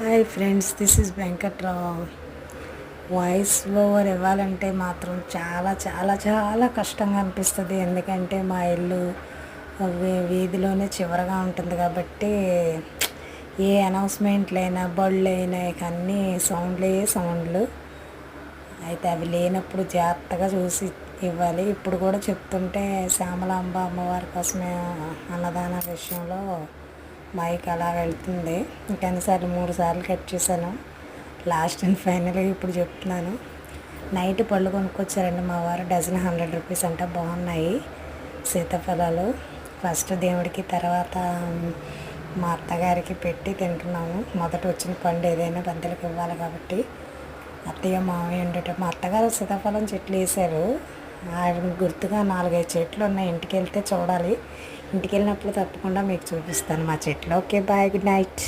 Hi friends this is Venkatrao. Voice over ఇవ్వాలంటే మాత్రం చాలా చాలా చాలా కష్టంగా అనిపిస్తుంది. ఎందుకంటే మా ఇల్లు వీ- వీధిలోనే చివరగా ఉంటుంది కాబట్టి ఏ అనౌన్స్మెంట్లైనా బళ్ళు అయినా ఇక అన్నీ సౌండ్లే సౌండ్లు. అయితే అవి లేనప్పుడు జాగ్రత్తగా చూసి ఇవ్వాలి. ఇప్పుడు కూడా చెప్తుంటే శ్యామలాంబ అమ్మవారి కోసమే అన్నదాన విషయంలో మైక్ అలా వెళ్తుంది. ఇంకెన్నిసార్లు మూడు సార్లు కట్ చేశాను. లాస్ట్ అండ్ ఫైనల్గా ఇప్పుడు చెప్తున్నాను. నైట్ పళ్ళు కొనుక్కొచ్చారండి మా వారు. డజన్ హండ్రెడ్ రూపీస్ అంటే. బాగున్నాయి. సీతాఫలాలు. ఫస్ట్ దేవుడికి తర్వాత మా అత్తగారికి పెట్టి తింటున్నాము. మొదట వచ్చిన పండు ఏదైనా పెద్దలకు ఇవ్వాలి కాబట్టి. అత్తయ్య మామయ్య ఉండేటప్పుడు మా అత్తగారు సీతాఫలం చెట్లు వేశారు. గుర్తుగా నాలుగైదు చెట్లు ఉన్నాయి. ఇంటికి వెళ్తే చూడాలి. ఇంటికి వెళ్ళినప్పుడు తప్పకుండా మీకు చూపిస్తాను మా చెట్లు. Okay bye good night.